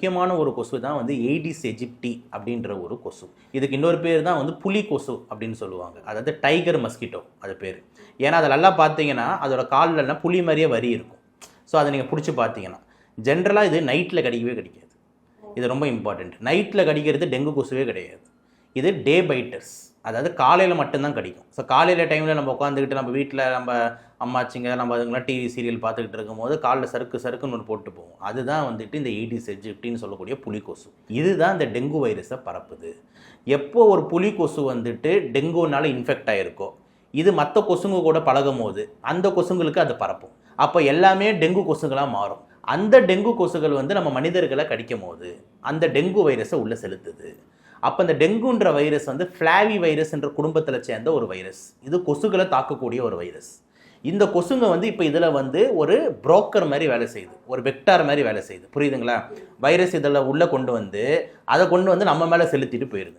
முக்கியமான ஒரு கொசு தான் வந்து எய்டிஸ் எஜிப்டி அப்படின்ற ஒரு கொசு. இதுக்கு இன்னொரு பேர் தான் வந்து புலி கொசு அப்படின்னு சொல்லுவாங்க. அதாவது டைகர் மஸ்கிட்டோ அது பேர். ஏன்னா அதை நல்லா பார்த்தீங்கன்னா அதோட கால்லலாம் புலி மாதிரியே வரி இருக்கும். ஸோ அதை நீங்கள் பிடிச்சி பார்த்தீங்கன்னா ஜென்ரலாக இது நைட்டில் கடிக்கவே கிடைக்காது. இது ரொம்ப இம்பார்ட்டண்ட் நைட்டில் கடிக்கிறது டெங்கு கொசுவே கிடையாது. இது டே பைட்டர்ஸ் அதாவது காலையில் மட்டும்தான் கடிக்கும். ஸோ காலையில் டைமில் நம்ம உட்காந்துக்கிட்டு நம்ம வீட்டில் நம்ம அம்மாச்சிங்க நம்ம அதுங்களாம் டிவி சீரியல் பார்த்துக்கிட்டு இருக்கும்போது காலில் சறுக்கு சறுக்குன்னு ஒன்று போட்டு போவோம். அதுதான் வந்துட்டு இந்த எயிட்டிஸ் எஜிப்டின்னு சொல்லக்கூடிய புலிகொசு. இதுதான் இந்த டெங்கு வைரஸை பரப்புது. எப்போ ஒரு புலிகொசு வந்துட்டு டெங்குனால இன்ஃபெக்ட் ஆகிருக்கோ இது மற்ற கொசுங்க கூட பழகும் போது அந்த கொசுங்களுக்கு அது பரப்பும். அப்போ எல்லாமே டெங்கு கொசுங்களாக மாறும். அந்த டெங்கு கொசுகள் வந்து நம்ம மனிதர்களை கடிக்கும் போது அந்த டெங்கு வைரஸை உள்ளே செலுத்துது. அப்போ இந்த டெங்குன்ற வைரஸ் வந்து ஃப்ளாவி வைரஸ் என்ற குடும்பத்தில் சேர்ந்த ஒரு வைரஸ். இது கொசுக்களை தாக்கக்கூடிய ஒரு வைரஸ். இந்த கொசுங்க வந்து இப்போ இதில் வந்து ஒரு புரோக்கர் மாதிரி வேலை செய்யுது. ஒரு வெக்டார் மாதிரி வேலை செய்யுது. புரியுதுங்களா? வைரஸ் இதில் உள்ளே கொண்டு வந்து அதை கொண்டு வந்து நம்ம மேலே செலுத்திட்டு போயிடுது